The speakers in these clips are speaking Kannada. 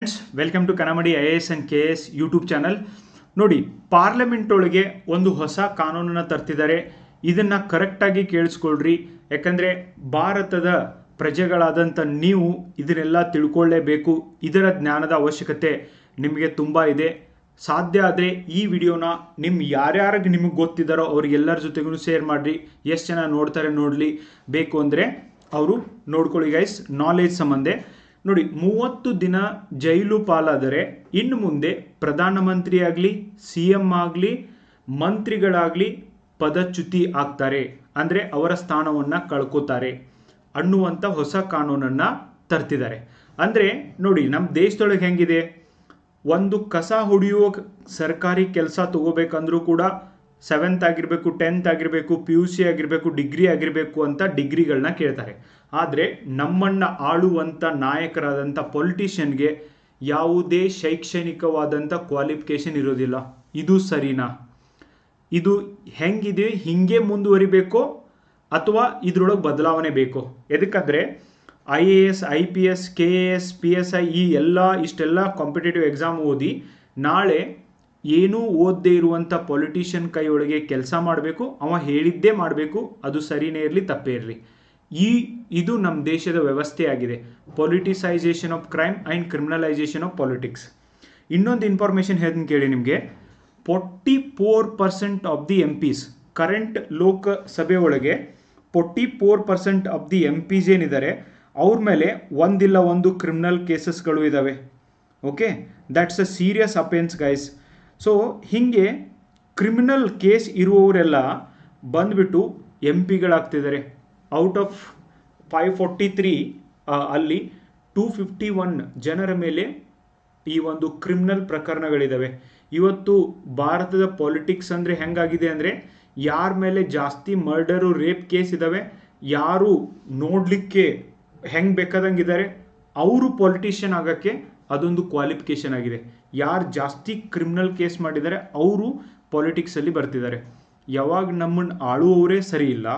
Friends welcome to Kanamadi I S and K S YouTube channel ನೋಡಿ ಪಾರ್ಲಿಮೆಂಟ್ ಒಳಗೆ ಒಂದು ಹೊಸ ಕಾನೂನನ್ನು ತರ್ತಿದ್ದಾರೆ. ಇದನ್ನ ಕರೆಕ್ಟಾಗಿ ಕೇಳಿಸ್ಕೊಳ್ರಿ. ಯಾಕಂದರೆ ಭಾರತದ ಪ್ರಜೆಗಳಾದಂಥ ನೀವು ಇದನ್ನೆಲ್ಲ ತಿಳ್ಕೊಳ್ಳೇಬೇಕು ಇದರ ಜ್ಞಾನದ ಅವಶ್ಯಕತೆ ನಿಮಗೆ ತುಂಬ ಇದೆ. ಸಾಧ್ಯ ಆದರೆ ಈ ವಿಡಿಯೋನ ನಿಮ್ಮ ಯಾರ್ಯಾರಿಗೆ ನಿಮಗೆ ಗೊತ್ತಿದ್ದಾರೋ ಅವ್ರಿಗೆಲ್ಲರ ಜೊತೆಗೂ ಶೇರ್ ಮಾಡಿರಿ. ಎಷ್ಟು ಜನ ನೋಡ್ತಾರೆ ನೋಡಲಿ. ಬೇಕು ಅಂದರೆ ಅವರು ನೋಡ್ಕೊಳ್ಳಿ ಗೈಸ್ ನಾಲೆಜ್ ಸಂಬಂಧ. ನೋಡಿ, ಮೂವತ್ತು ದಿನ ಜೈಲು ಪಾಲಾದರೆ ಇನ್ನು ಮುಂದೆ ಪ್ರಧಾನಮಂತ್ರಿ ಆಗಲಿ ಸಿ ಎಂ ಆಗಲಿ, ಮಂತ್ರಿಗಳಾಗಲಿ ಪದಚ್ಯುತಿ ಆಗ್ತಾರೆ. ಅಂದರೆ ಅವರ ಸ್ಥಾನವನ್ನು ಕಳ್ಕೋತಾರೆ. ಅನ್ನುವಂಥ ಹೊಸ ಕಾನೂನನ್ನು ತರ್ತಿದ್ದಾರೆ. ಅಂದರೆ ನೋಡಿ ನಮ್ಮ ದೇಶದೊಳಗೆ ಹೆಂಗಿದೆ? ಒಂದು ಕಸ ಹೊಡೆಯುವ ಸರ್ಕಾರಿ ಕೆಲಸ ತಗೋಬೇಕಂದ್ರೂ ಕೂಡ ಸೆವೆಂತ್ ಆಗಿರಬೇಕು ಟೆಂತ್ ಆಗಿರಬೇಕು ಪಿ ಯು ಸಿ ಆಗಿರಬೇಕು ಡಿಗ್ರಿ ಆಗಿರಬೇಕು ಅಂತ ಡಿಗ್ರಿಗಳನ್ನ ಕೇಳ್ತಾರೆ. ಆದರೆ ನಮ್ಮನ್ನು ಆಳುವಂಥ ನಾಯಕರಾದಂಥ ಪೊಲಿಟಿಷಿಯನ್ಗೆ ಯಾವುದೇ ಶೈಕ್ಷಣಿಕವಾದಂಥ ಕ್ವಾಲಿಫಿಕೇಷನ್ ಇರೋದಿಲ್ಲ. ಇದು ಸರಿನಾ? ಇದು ಹೆಂಗಿದೆ, ಹಿಂಗೆ ಮುಂದುವರಿಬೇಕೋ ಅಥವಾ ಇದರೊಳಗೆ ಬದಲಾವಣೆ ಬೇಕೋ? ಎದಕ್ಕಂದರೆ I A S I P S K A S P S I ಈ ಎಲ್ಲ, ಇಷ್ಟೆಲ್ಲ ಕಾಂಪಿಟೇಟಿವ್ ಎಕ್ಸಾಮ್ ಓದಿ ನಾಳೆ ಏನೂ ಓದದೇ ಇರುವಂಥ ಪೊಲಿಟಿಷಿಯನ್ ಕೈಯೊಳಗೆ ಕೆಲಸ ಮಾಡಬೇಕು, ಅವ ಹೇಳಿದ್ದೇ ಮಾಡಬೇಕು, ಅದು ಸರಿನೇ ಇರಲಿ, ತಪ್ಪೇ ಇರಲಿ. ಈ, ಇದು ನಮ್ಮ ದೇಶದ ವ್ಯವಸ್ಥೆ ಆಗಿದೆ. Politicisation of crime and criminalisation of politics ಇನ್ನೊಂದು ಇನ್ಫಾರ್ಮೇಷನ್ ಹೇಳ್ತೀನಿ ಕೇಳಿ ನಿಮಗೆ. Forty four percent of the MPs current Lok Sabha ಒಳಗೆ forty four percent of the MPs ಏನಿದ್ದಾರೆ, ಅವ್ರ ಮೇಲೆ ಒಂದಿಲ್ಲ ಒಂದು ಕ್ರಿಮಿನಲ್ ಕೇಸಸ್ಗಳು ಇದ್ದಾವೆ okay that's a serious offence guys so ಹೀಗೆ ಕ್ರಿಮಿನಲ್ ಕೇಸ್ ಇರುವವರೆಲ್ಲ ಬಂದುಬಿಟ್ಟು M ಪಿಗಳಾಗ್ತಿದ್ದಾರೆ out of five forty three ಅಲ್ಲಿ ಟೂ ಫಿಫ್ಟಿ ಒನ್ ಜನರ ಮೇಲೆ ಈ ಒಂದು ಕ್ರಿಮಿನಲ್ ಪ್ರಕರಣಗಳಿದ್ದಾವೆ ಇವತ್ತು ಭಾರತದ ಪಾಲಿಟಿಕ್ಸ್ ಅಂದರೆ ಹೆಂಗಾಗಿದೆ ಅಂದರೆ ಯಾರ ಮೇಲೆ ಜಾಸ್ತಿ ಮರ್ಡರು ರೇಪ್ ಕೇಸ್ ಇದ್ದಾವೆ ಯಾರು ನೋಡಲಿಕ್ಕೆ ಹೆಂಗೆ ಬೇಕಾದಂಗಿದ್ದಾರೆ ಅವರು ಪೊಲಿಟಿಷಿಯನ್ ಆಗೋಕ್ಕೆ ಅದೊಂದು ಕ್ವಾಲಿಫಿಕೇಷನ್ ಆಗಿದೆ. ಯಾರು ಜಾಸ್ತಿ ಕ್ರಿಮಿನಲ್ ಕೇಸ್ ಮಾಡಿದ್ದಾರೆ ಅವರು ಪಾಲಿಟಿಕ್ಸಲ್ಲಿ ಬರ್ತಿದ್ದಾರೆ ಯಾವಾಗ ನಮ್ಮನ್ನು ಆಳುವವರೇ ಸರಿ ಇಲ್ಲ,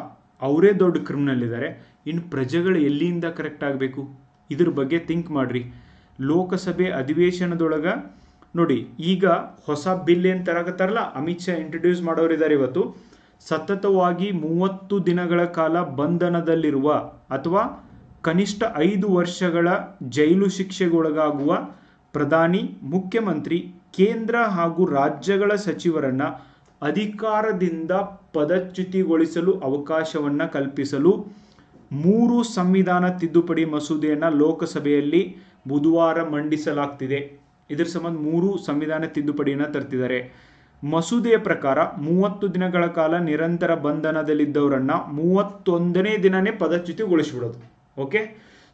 ಅವರೇ ದೊಡ್ಡ ಕ್ರಿಮಿನಲ್ ಇದ್ದಾರೆ ಇನ್ನು ಪ್ರಜೆಗಳು ಎಲ್ಲಿಂದ ಕರೆಕ್ಟ್ ಆಗಬೇಕು? ಇದ್ರ ಬಗ್ಗೆ ಥಿಂಕ್ ಮಾಡಿರಿ. ಲೋಕಸಭೆ ಅಧಿವೇಶನದೊಳಗೆ, ನೋಡಿ, ಈಗ ಹೊಸ ಬಿಲ್ ಏನು ತರಕತ್ತಾರಲ್ಲ, ಅಮಿತ್ ಶಾ ಇಂಟ್ರೊಡ್ಯೂಸ್ ಮಾಡೋರಿದ್ದಾರೆ ಇವತ್ತು. ಸತತವಾಗಿ ಮೂವತ್ತು ದಿನಗಳ ಕಾಲ ಬಂಧನದಲ್ಲಿರುವ ಅಥವಾ ಕನಿಷ್ಠ ಐದು ವರ್ಷಗಳ ಜೈಲು ಶಿಕ್ಷೆಗೊಳಗಾಗುವ ಪ್ರಧಾನಿ, ಮುಖ್ಯಮಂತ್ರಿ, ಕೇಂದ್ರ ಹಾಗೂ ರಾಜ್ಯಗಳ ಸಚಿವರನ್ನ ಅಧಿಕಾರದಿಂದ ಪದಚ್ಯುತಿಗೊಳಿಸಲು ಅವಕಾಶವನ್ನು ಕಲ್ಪಿಸಲು ಮೂರು ಸಂವಿಧಾನ ತಿದ್ದುಪಡಿ ಮಸೂದೆಯನ್ನು ಲೋಕಸಭೆಯಲ್ಲಿ ಬುಧವಾರ ಮಂಡಿಸಲಾಗ್ತಿದೆ. ಇದರ ಸಂಬಂಧ ಮೂರು ಸಂವಿಧಾನ ತಿದ್ದುಪಡಿಯನ್ನು ತರ್ತಿದ್ದಾರೆ ಮಸೂದೆಯ ಪ್ರಕಾರ ಮೂವತ್ತು ದಿನಗಳ ಕಾಲ ನಿರಂತರ ಬಂಧನದಲ್ಲಿದ್ದವರನ್ನು ಮೂವತ್ತೊಂದನೇ ದಿನನೇ ಪದಚ್ಯುತಿಗೊಳಿಸಿಬಿಡೋದು. ಓಕೆ?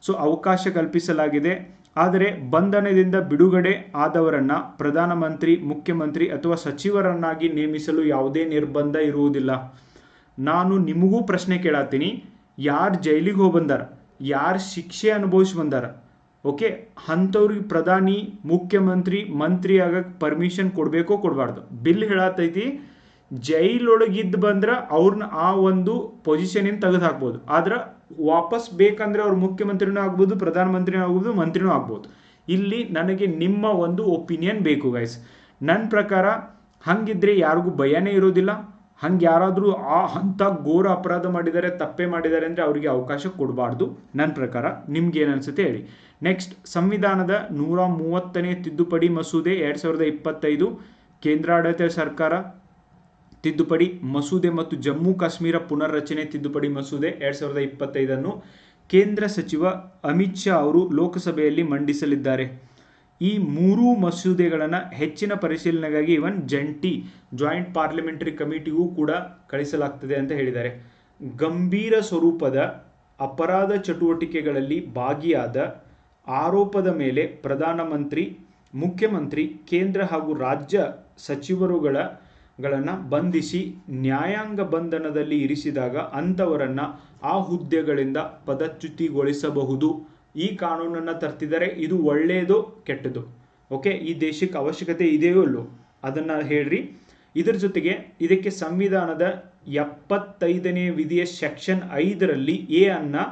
ಸೊ, ಅವಕಾಶ ಕಲ್ಪಿಸಲಾಗಿದೆ. ಆದರೆ ಬಂಧನದಿಂದ ಬಿಡುಗಡೆ ಆದವರನ್ನ ಪ್ರಧಾನಮಂತ್ರಿ, ಮುಖ್ಯಮಂತ್ರಿ ಅಥವಾ ಸಚಿವರನ್ನಾಗಿ ನೇಮಿಸಲು ಯಾವುದೇ ನಿರ್ಬಂಧ ಇರುವುದಿಲ್ಲ. ನಾನು ನಿಮಗೂ ಪ್ರಶ್ನೆ ಕೇಳತ್ತೀನಿ ಯಾರು ಜೈಲಿಗೆ ಹೋಗಿ ಬಂದಾರ ಯಾರು ಶಿಕ್ಷೆ ಅನುಭವಿಸಿ ಬಂದಾರ? ಓಕೆ, ಅಂಥವ್ರಿಗೆ ಪ್ರಧಾನಿ, ಮುಖ್ಯಮಂತ್ರಿ, ಮಂತ್ರಿ ಆಗಕ್ಕೆ ಪರ್ಮಿಷನ್ ಕೊಡಬೇಕೋ ಕೊಡಬಾರ್ದು. ಬಿಲ್ ಹೇಳತ್ತೈತಿ ಜೈಲೊಳಗಿದ್ದು ಬಂದ್ರೆ ಅವ್ರನ್ನ ಆ ಒಂದು ಪೊಸಿಷನಿಂದ ತೆಗೆದು ಹಾಕ್ಬೋದು ಆದ್ರೆ ವಾಪಸ್ ಬೇಕಂದ್ರೆ ಅವ್ರು ಮುಖ್ಯಮಂತ್ರಿನೂ ಆಗ್ಬೋದು, ಪ್ರಧಾನಮಂತ್ರಿನೂ ಆಗ್ಬೋದು, ಮಂತ್ರಿನೂ ಆಗ್ಬೋದು. ಇಲ್ಲಿ ನನಗೆ ನಿಮ್ಮ ಒಂದು ಒಪಿನಿಯನ್ ಬೇಕು ಗೈಸ್ ನನ್ನ ಪ್ರಕಾರ ಹಂಗಿದ್ರೆ ಯಾರಿಗೂ ಭಯನೇ ಇರೋದಿಲ್ಲ. ಹಂಗೆ ಯಾರಾದರೂ ಆ ಅಂಥ ಘೋರ ಅಪರಾಧ ಮಾಡಿದ್ದಾರೆ ತಪ್ಪೆ ಮಾಡಿದ್ದಾರೆ ಅಂದರೆ ಅವರಿಗೆ ಅವಕಾಶ ಕೊಡಬಾರ್ದು. ನನ್ನ ಪ್ರಕಾರ ನಿಮ್ಗೆ ಏನು ಹೇಳಿ. ನೆಕ್ಸ್ಟ್ ಸಂವಿಧಾನದ ನೂರ ಮೂವತ್ತನೇ ತಿದ್ದುಪಡಿ ಮಸೂದೆ ಎರಡು ಸಾವಿರದ ಇಪ್ಪತ್ತೈದು, ಕೇಂದ್ರಾಡಳಿತ ಸರ್ಕಾರ ತಿದ್ದುಪಡಿ ಮಸೂದೆ ಮತ್ತು ಜಮ್ಮು ಕಾಶ್ಮೀರ ಪುನರ್ರಚನೆ ತಿದ್ದುಪಡಿ ಮಸೂದೆ ಎರಡು ಸಾವಿರದ ಇಪ್ಪತ್ತೈದನ್ನು ಕೇಂದ್ರ ಸಚಿವ ಅಮಿತ್ ಶಾ ಅವರು ಲೋಕಸಭೆಯಲ್ಲಿ ಮಂಡಿಸಲಿದ್ದಾರೆ. ಈ ಮೂರೂ ಮಸೂದೆಗಳನ್ನು ಹೆಚ್ಚಿನ ಪರಿಶೀಲನೆಗಾಗಿ ಇವನ್ ಜಂಟಿ ಜಾಯಿಂಟ್ ಪಾರ್ಲಿಮೆಂಟರಿ ಕಮಿಟಿಗೂ ಕೂಡ ಕಳಿಸಲಾಗ್ತದೆ ಅಂತ ಹೇಳಿದ್ದಾರೆ. ಗಂಭೀರ ಸ್ವರೂಪದ ಅಪರಾಧ ಚಟುವಟಿಕೆಗಳಲ್ಲಿ ಭಾಗಿಯಾದ ಆರೋಪದ ಮೇಲೆ ಪ್ರಧಾನಮಂತ್ರಿ, ಮುಖ್ಯಮಂತ್ರಿ, ಕೇಂದ್ರ ಹಾಗೂ ರಾಜ್ಯ ಸಚಿವರುಗಳ ಗಳನ್ನು ಬಂಧಿಸಿ ನ್ಯಾಯಾಂಗ ಬಂಧನದಲ್ಲಿ ಇರಿಸಿದಾಗ ಅಂಥವರನ್ನು ಆ ಹುದ್ದೆಗಳಿಂದ ಪದಚ್ಯುತಿಗೊಳಿಸಬಹುದು. ಈ ಕಾನೂನನ್ನು ತರ್ತಿದ್ದಾರೆ ಇದು ಒಳ್ಳೆಯದು ಕೆಟ್ಟದು. ಓಕೆ, ಈ ದೇಶಕ್ಕೆ ಅವಶ್ಯಕತೆ ಇದೆಯೋ ಇಲ್ಲೋ? ಅದನ್ನು ಹೇಳ್ರಿ. ಇದರ ಜೊತೆಗೆ ಇದಕ್ಕೆ ಸಂವಿಧಾನದ ಎಪ್ಪತ್ತೈದನೇ ವಿಧಿಯ ಸೆಕ್ಷನ್ ಐದರಲ್ಲಿ ಎ ಅನ್ನು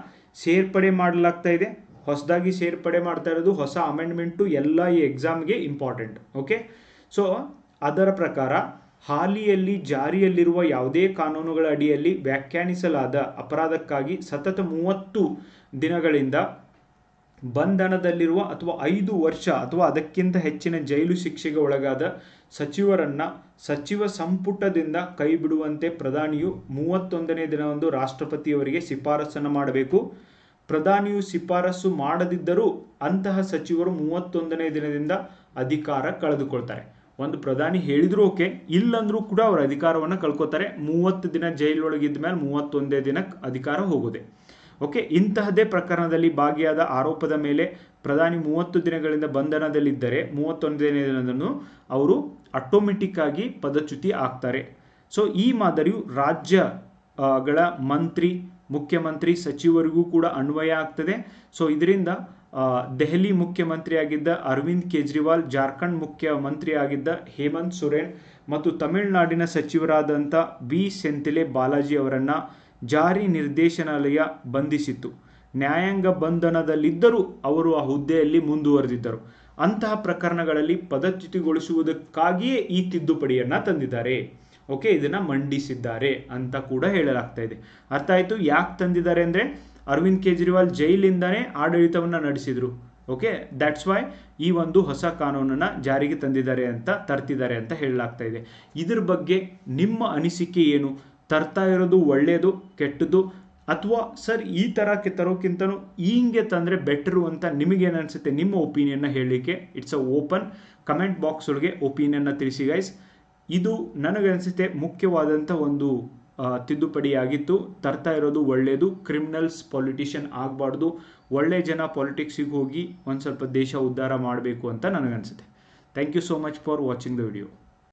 ಸೇರ್ಪಡೆ ಮಾಡಲಾಗ್ತಾ ಇದೆ. ಹೊಸದಾಗಿ ಸೇರ್ಪಡೆ ಮಾಡ್ತಾ ಇರೋದು ಹೊಸ ಅಮೆಂಡ್ಮೆಂಟು ಎಲ್ಲ ಈ ಎಕ್ಸಾಮ್ಗೆ ಇಂಪಾರ್ಟೆಂಟ್ ಓಕೆ ಸೊ ಅದರ ಪ್ರಕಾರ ಹಾಲಿಯಲ್ಲಿ ಜಾರಿಯಲ್ಲಿರುವ ಯಾವುದೇ ಕಾನೂನುಗಳ ಅಡಿಯಲ್ಲಿ ವ್ಯಾಖ್ಯಾನಿಸಲಾದ ಅಪರಾಧಕ್ಕಾಗಿ ಸತತ ಮೂವತ್ತು ದಿನಗಳಿಂದ ಬಂಧನದಲ್ಲಿರುವ ಅಥವಾ ಐದು ವರ್ಷ ಅಥವಾ ಅದಕ್ಕಿಂತ ಹೆಚ್ಚಿನ ಜೈಲು ಶಿಕ್ಷೆಗೆ ಒಳಗಾದ ಸಚಿವರನ್ನ ಸಚಿವ ಸಂಪುಟದಿಂದ ಕೈಬಿಡುವಂತೆ ಪ್ರಧಾನಿಯು ಮೂವತ್ತೊಂದನೇ ದಿನದಂದು ರಾಷ್ಟ್ರಪತಿಯವರಿಗೆ ಶಿಫಾರಸನ್ನು ಮಾಡಬೇಕು. ಪ್ರಧಾನಿಯು ಶಿಫಾರಸು ಮಾಡದಿದ್ದರೂ ಅಂತಹ ಸಚಿವರು ಮೂವತ್ತೊಂದನೇ ದಿನದಿಂದ ಅಧಿಕಾರ ಕಳೆದುಕೊಳ್ತಾರೆ. ಒಂದು ಪ್ರಧಾನಿ ಹೇಳಿದ್ರು ಓಕೆ, ಇಲ್ಲಂದ್ರೂ ಕೂಡ ಅವರ ಅಧಿಕಾರವನ್ನು ಕಳ್ಕೊತಾರೆ. ಮೂವತ್ತು ದಿನ ಜೈಲೊಳಗಿದ್ದ ಮೇಲೆ ಮೂವತ್ತೊಂದೇ ದಿನಕ್ಕೆ ಅಧಿಕಾರ ಹೋಗೋದೆ. ಓಕೆ ಇಂತಹದೇ ಪ್ರಕರಣದಲ್ಲಿ ಭಾಗಿಯಾದ ಆರೋಪದ ಮೇಲೆ ಪ್ರಧಾನಿ ಮೂವತ್ತು ದಿನಗಳಿಂದ ಬಂಧನದಲ್ಲಿದ್ದರೆ ಮೂವತ್ತೊಂದನೇ ದಿನದನ್ನು ಅವರು ಆಟೋಮೆಟಿಕ್ ಆಗಿ ಪದಚ್ಯುತಿ ಆಗ್ತಾರೆ. ಸೊ, ಈ ಮಾದರಿಯು ರಾಜ್ಯಗಳ ಮಂತ್ರಿ, ಮುಖ್ಯಮಂತ್ರಿ ಸಚಿವರಿಗೂ ಕೂಡ ಅನ್ವಯ ಆಗ್ತದೆ. ಸೊ, ಇದರಿಂದ ದೆಹಲಿ ಮುಖ್ಯಮಂತ್ರಿಯಾಗಿದ್ದ ಅರವಿಂದ್ ಕೇಜ್ರಿವಾಲ್, ಜಾರ್ಖಂಡ್ ಮುಖ್ಯಮಂತ್ರಿ ಆಗಿದ್ದ ಹೇಮಂತ್ ಸೊರೇನ್ ಮತ್ತು ತಮಿಳುನಾಡಿನ ಸಚಿವರಾದಂಥ ವಿ ಸೆಂಥಿಲೆ ಬಾಲಾಜಿ ಅವರನ್ನು ಜಾರಿ ನಿರ್ದೇಶನಾಲಯ ಬಂಧಿಸಿತ್ತು. ನ್ಯಾಯಾಂಗ ಬಂಧನದಲ್ಲಿದ್ದರೂ ಅವರು ಆ ಹುದ್ದೆಯಲ್ಲಿ ಮುಂದುವರೆದಿದ್ದರು. ಅಂತಹ ಪ್ರಕರಣಗಳಲ್ಲಿ ಪದಚ್ಯುತಿಗೊಳಿಸುವುದಕ್ಕಾಗಿಯೇ ಈ ತಿದ್ದುಪಡಿಯನ್ನು ತಂದಿದ್ದಾರೆ. ಓಕೆ, ಇದನ್ನ ಮಂಡಿಸಿದ್ದಾರೆ ಅಂತ ಕೂಡ ಹೇಳಲಾಗ್ತಾ ಇದೆ. ಅರ್ಥ ಆಯ್ತು? ಯಾಕೆ ತಂದಿದ್ದಾರೆ ಅಂದ್ರೆ ಅರವಿಂದ್ ಕೇಜ್ರಿವಾಲ್ ಜೈಲಿಂದನೇ ಆಡಳಿತವನ್ನು ನಡೆಸಿದ್ರು. ಓಕೆ? ದ್ಯಾಟ್ಸ್ ವೈ ಈ ಒಂದು ಹೊಸ ಕಾನೂನನ್ನ ಜಾರಿಗೆ ತಂದಿದ್ದಾರೆ ಅಂತ, ತರ್ತಿದ್ದಾರೆ ಅಂತ ಹೇಳಲಾಗ್ತಾ ಇದೆ. ಇದ್ರ ಬಗ್ಗೆ ನಿಮ್ಮ ಅನಿಸಿಕೆ ಏನು? ತರ್ತಾ ಇರೋದು ಒಳ್ಳೆಯದು ಕೆಟ್ಟದ್ದು ಅಥವಾ ಸರ್, ಈ ಥರ ತರೋಕ್ಕಿಂತನೂ ಹಿಂಗೆ ತಂದರೆ ಬೆಟ್ರು ಅಂತ ನಿಮಗೇನು ಅನಿಸುತ್ತೆ? ನಿಮ್ಮ ಒಪಿನಿಯನ್ನ ಹೇಳಲಿಕ್ಕೆ it's a open comment box ಒಳಗೆ ಒಪಿನಿಯನ್ನ ತಿಳಿಸಿ ಗೈಸ್ ಇದು ನನಗನ್ಸುತ್ತೆ ಮುಖ್ಯವಾದಂಥ ಒಂದು ತಿದ್ದುಪಡಿಯಾಗಿತ್ತು. ತರ್ತಾ ಇರೋದು ಒಳ್ಳೆಯದು ಕ್ರಿಮಿನಲ್ಸ್ ಪೊಲಿಟಿಷಿಯನ್ ಆಗಬಾರ್ದು. ಒಳ್ಳೆ ಜನ ಪಾಲಿಟಿಕ್ಸಿಗೆ ಹೋಗಿ ಒಂದು ಸ್ವಲ್ಪ ದೇಶ ಉದ್ಧಾರ ಮಾಡಬೇಕು ಅಂತ ನನಗನ್ಸುತ್ತೆ. Thank you so much for watching the video.